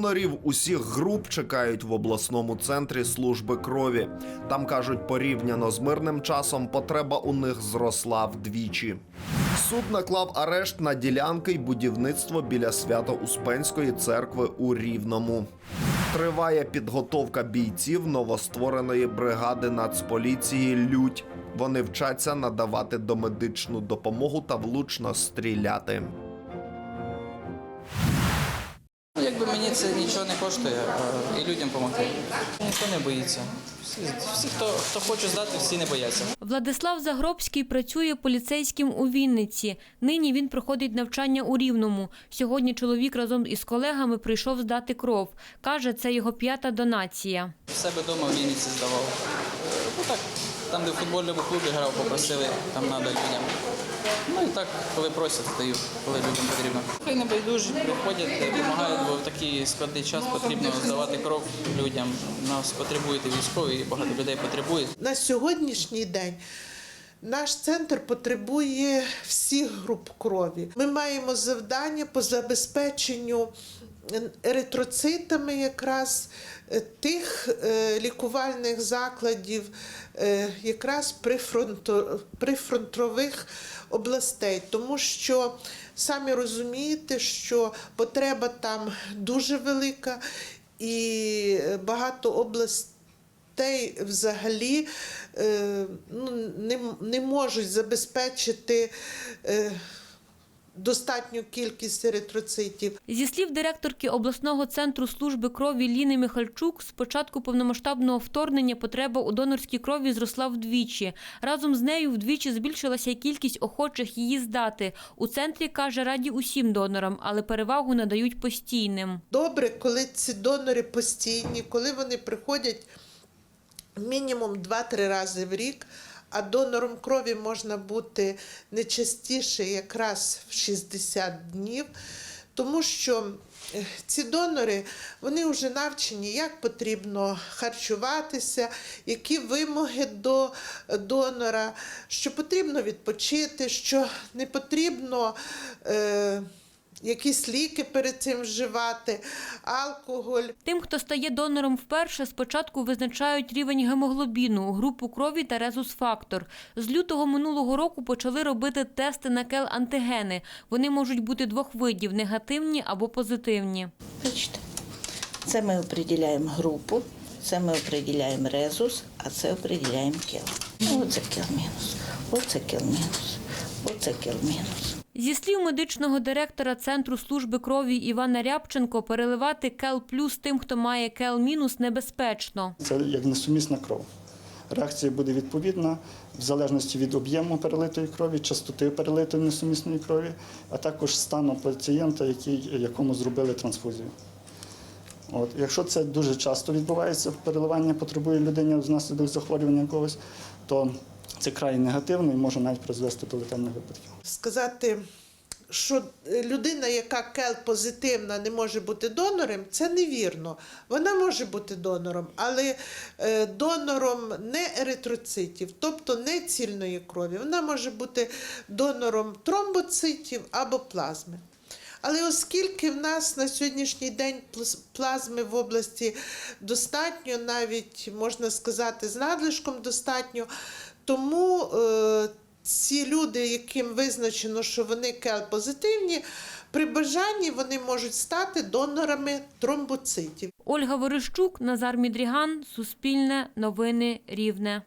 Донорів усіх груп чекають в обласному центрі служби крові. Там кажуть, порівняно з мирним часом потреба у них зросла вдвічі. Суд наклав арешт на ділянки й будівництво біля Свято-Успенської церкви у Рівному. Триває підготовка бійців новоствореної бригади Нацполіції Лють. Вони вчаться надавати домедичну допомогу та влучно стріляти. Мені це нічого не коштує, і людям допомогти. Ніхто не боїться. Всі, всі хто, хто хоче здати, всі не бояться. Владислав Загробський працює поліцейським у Вінниці. Нині він проходить навчання у Рівному. Сьогодні чоловік разом із колегами прийшов здати кров. Каже, це його п'ята донація. Себе вдома в Вінниці здавав. Е, Ну так, там, де в футбольному клубі грав, попросили, там треба людям. Ну і так, коли просять, стаю, коли людям потрібно. Хай не байдужі, приходять, допомагають, бо в такий складний час потрібно здавати кров людям. Нас потребують військові, і багато людей потребують. На сьогоднішній день наш центр потребує всіх груп крові. Ми маємо завдання по забезпеченню еритроцитами якраз е, тих е, лікувальних закладів, е, якраз прифронто- прифронтових областей, тому що самі розумієте, що потреба там дуже велика і багато областей взагалі ну, не, не можуть забезпечити достатню кількість еритроцитів. Зі слів директорки обласного центру служби крові Ліни Михальчук, з початку повномасштабного вторгнення потреба у донорській крові зросла вдвічі. Разом з нею вдвічі збільшилася кількість охочих її здати. У центрі каже раді усім донорам, але перевагу надають постійним. Добре, коли ці донори постійні, коли вони приходять мінімум 2-3 рази в рік. А донором крові можна бути не частіше, якраз в 60 днів, тому що е, ці донори вони вже навчені, як потрібно харчуватися, які вимоги до донора, що потрібно відпочити, що не потрібно. Е, Якісь ліки перед цим вживати, алкоголь. Тим, хто стає донором вперше, спочатку визначають рівень гемоглобіну, групу крові та резус-фактор. З лютого минулого року почали робити тести на кел-антигени. Вони можуть бути двох видів – негативні або позитивні. Бачите, це ми определяємо групу, це ми определяємо резус, а це определяємо кіл. Ну, оце кіл мінус, оце кіл мінус, оце кіл мінус. Зі слів медичного директора Центру служби крові Івана Рябченко, переливати кел плюс тим, хто має кел мінус, небезпечно. Це як несумісна кров. Реакція буде відповідна в залежності від об'єму перелитої крові, частоти перелитої несумісної крові, а також стану пацієнта, якому зробили трансфузію. От. Якщо це дуже часто відбувається, переливання потребує людині внаслідок захворювання якогось, то це край негативно і може навіть призвести до летальних випадків. Сказати, що людина, яка кел позитивна, не може бути донором, це невірно. Вона може бути донором, але е, донором не еритроцитів, тобто не цільної крові. Вона може бути донором тромбоцитів або плазми. Але оскільки в нас на сьогоднішній день плаз- плазми в області достатньо, навіть можна сказати, з надлишком достатньо, тому е, ці люди, яким визначено, що вони кел-позитивні, при бажанні вони можуть стати донорами тромбоцитів. Ольга Ворищук, Назар Мідріган, Суспільне, Новини, Рівне.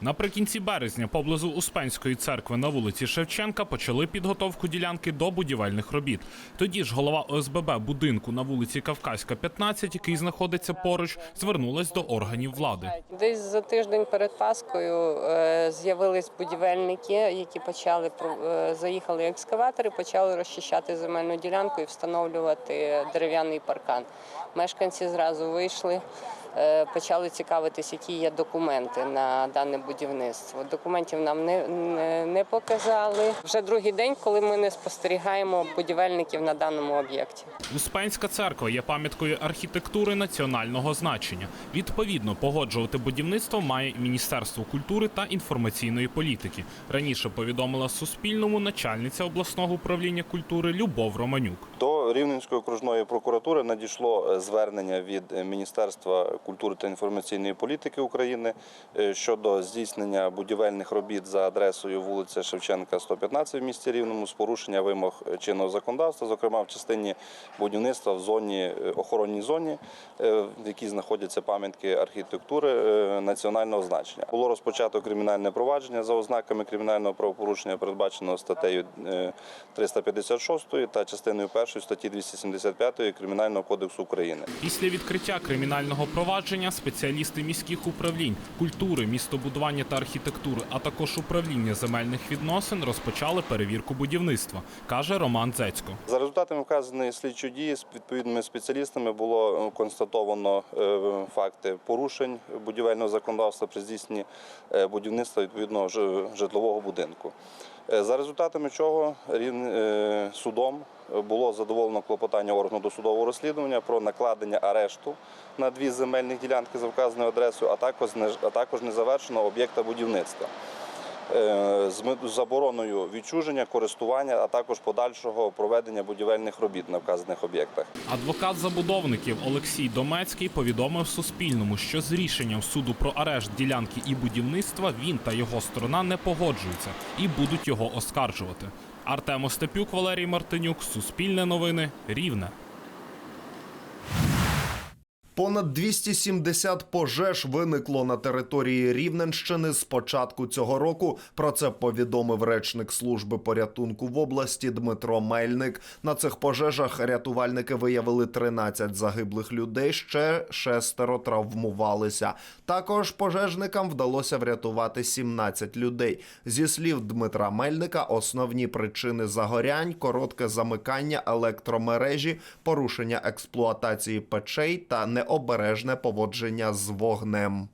Наприкінці березня поблизу Успенської церкви на вулиці Шевченка почали підготовку ділянки до будівельних робіт. Тоді ж голова ОСББ будинку на вулиці Кавказька, 15, який знаходиться поруч, звернулась до органів влади. Десь за тиждень перед Паскою е, з'явились будівельники, які почали е, заїхали екскаватори, почали розчищати земельну ділянку і встановлювати дерев'яний паркан. Мешканці зразу вийшли, почали цікавитись, які є документи на дане будівництво. Документів нам не, не, не показали. Вже другий день, коли ми не спостерігаємо будівельників на даному об'єкті. Успенська церква є пам'яткою архітектури національного значення. Відповідно, погоджувати будівництво має Міністерство культури та інформаційної політики. Раніше повідомила Суспільному начальниця обласного управління культури Любов Романюк. До Рівненської окружної прокуратури надійшло е, звернення від е, Міністерства культури та інформаційної політики України е, щодо здійснення будівельних робіт за адресою вулиця Шевченка, 115 в місті Рівному з порушення вимог е, чинного законодавства, зокрема в частині будівництва в зоні е, охоронній зоні, в якій знаходяться пам'ятки архітектури національного значення. Було розпочато кримінальне провадження за ознаками кримінального правопорушення, передбаченого статтею е, 356 та частиною 1 статті 275 Кримінального кодексу України. Після відкриття кримінального провадження спеціалісти міських управлінь культури, містобудування та архітектури, а також управління земельних відносин розпочали перевірку будівництва, каже Роман Дзецько. За результатами вказаної слідчої дії з відповідними спеціалістами було е, констатовано е, факти порушень будівельного законодавства при здійсненні е, будівництва відповідного житлового будинку. Е, За результатами чого е, судом було задоволено клопотання органу досудового розслідування про накладення арешту на дві земельні ділянки за вказаною адресою, а також не завершено об'єкта будівництва. Е, з забороною відчуження, користування, а також подальшого проведення будівельних робіт на вказаних об'єктах. Адвокат забудовників Олексій Домецький повідомив Суспільному, що з рішенням суду про арешт ділянки і будівництва він та його сторона не погоджуються і будуть його оскаржувати. Артем Остапюк, Валерій Мартинюк, Суспільне новини, Рівне. Понад 270 пожеж виникло на території Рівненщини з початку цього року. Про це повідомив речник служби порятунку в області Дмитро Мельник. На цих пожежах рятувальники виявили 13 загиблих людей, ще шестеро травмувалися. Також пожежникам вдалося врятувати 17 людей. Зі слів Дмитра Мельника, основні причини загорянь коротке замикання електромережі, порушення експлуатації печей та необережне поводження з вогнем.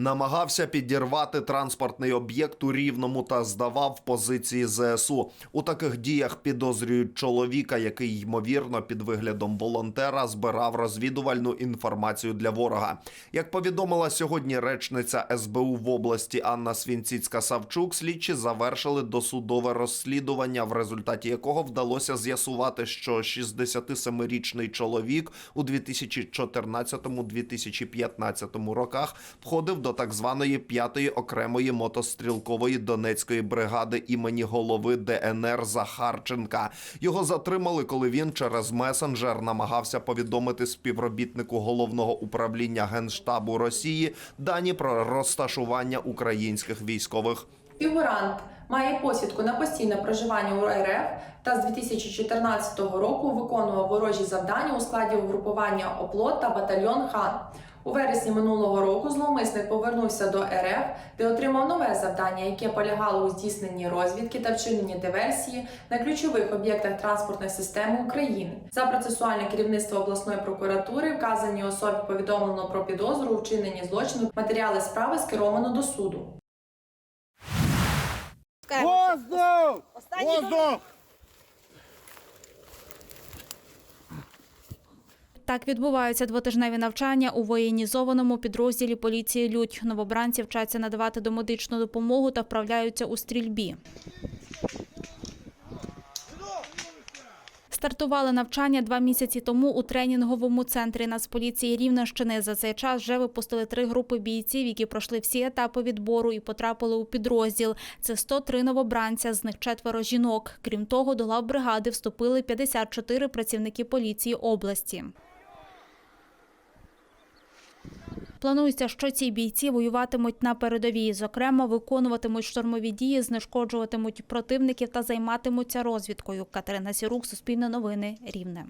Намагався підірвати транспортний об'єкт у Рівному та здавав позиції ЗСУ. У таких діях підозрюють чоловіка, який ймовірно під виглядом волонтера збирав розвідувальну інформацію для ворога. Як повідомила сьогодні речниця СБУ в області Анна Свінціцька Савчук, слідчі завершили досудове розслідування, в результаті якого вдалося з'ясувати, що 67-річний чоловік у 2014-2015 роках входив до так званої п'ятої окремої мотострілкової Донецької бригади імені голови ДНР Захарченка. Його затримали, коли він через месенджер намагався повідомити співробітнику головного управління генштабу Росії дані про розташування українських військових Фігурант має посвідку на постійне проживання у РФ та з 2014 року виконував ворожі завдання у складі угрупування Оплот та батальйон Хан. У вересні минулого року зловмисник повернувся до РФ, де отримав нове завдання, яке полягало у здійсненні розвідки та вчиненні диверсії на ключових об'єктах транспортної системи України. За процесуальне керівництво обласної прокуратури вказаній особі повідомлено про підозру у вчиненні злочину. Матеріали справи скеровано до суду. Воздух! Воздух! Так відбуваються двотижневі навчання у воєнізованому підрозділі поліції Людь. Новобранці вчаться надавати домедичну допомогу та вправляються у стрільбі. Стартували навчання два місяці тому у тренінговому центрі Нацполіції Рівненщини. За цей час вже випустили три групи бійців, які пройшли всі етапи відбору і потрапили у підрозділ. Це 103 новобранця, з них четверо жінок. Крім того, до лав бригади вступили 54 працівники поліції області. Планується, що ці бійці воюватимуть на передовій. Зокрема, виконуватимуть штурмові дії, знешкоджуватимуть противників та займатимуться розвідкою. Катерина Сірук, Суспільне новини, Рівне.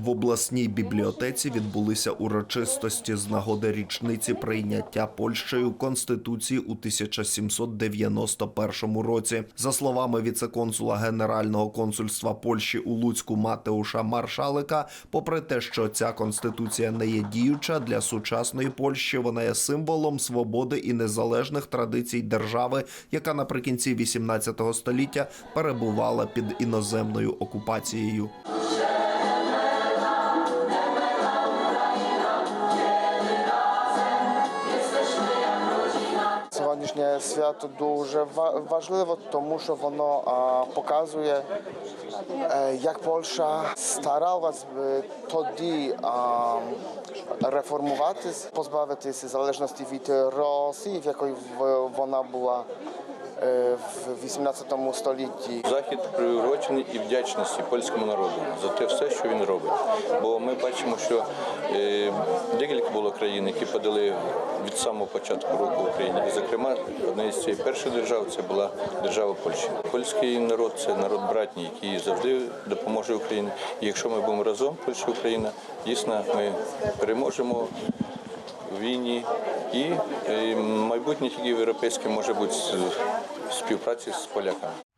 В обласній бібліотеці відбулися урочистості з нагоди річниці прийняття Польщею Конституції у 1791 році. За словами віцеконсула Генерального консульства Польщі у Луцьку Матеуша Маршалика, попри те, що ця конституція не є діюча для сучасної Польщі, вона є символом свободи і незалежних традицій держави, яка наприкінці 18 століття перебувала під іноземною окупацією. Свято дуже ва- важливо, тому що воно показує, е, як Польща старалась би тоді реформуватись, позбавитися залежності від Росії, в якої вона була. е, в 18 столітті. Захід приурочений і вдячності польському народу за те все, що він робить. Бо ми бачимо, що е, декілька було країн, які подали від самого початку року Україні. І, зокрема, одна з цієї перших держав це була держава Польща. Польський народ це народ братній, який завжди допоможе Україні. І якщо ми будемо разом, Польща Україна, дійсно ми переможемо війні. І е, майбутнє тільки європейське може бути співпраці з поляками.